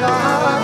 Ram